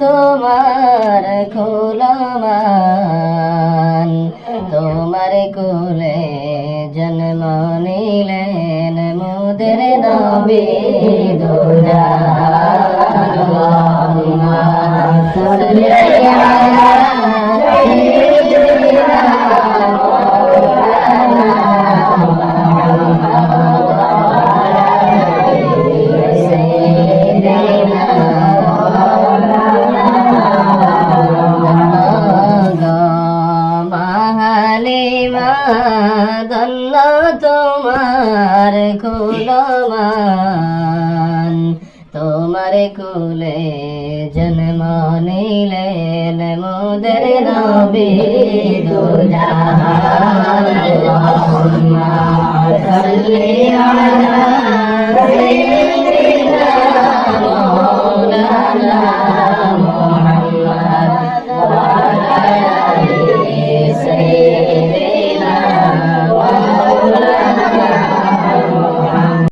তোমার খুলমান তোমার কুলে জন্ম নিলেন মোদের নবী দুরা দন্ন তোমার কুলমান তোমার কুলে জন্ম নিলেন মোদের নবী দুজাহান।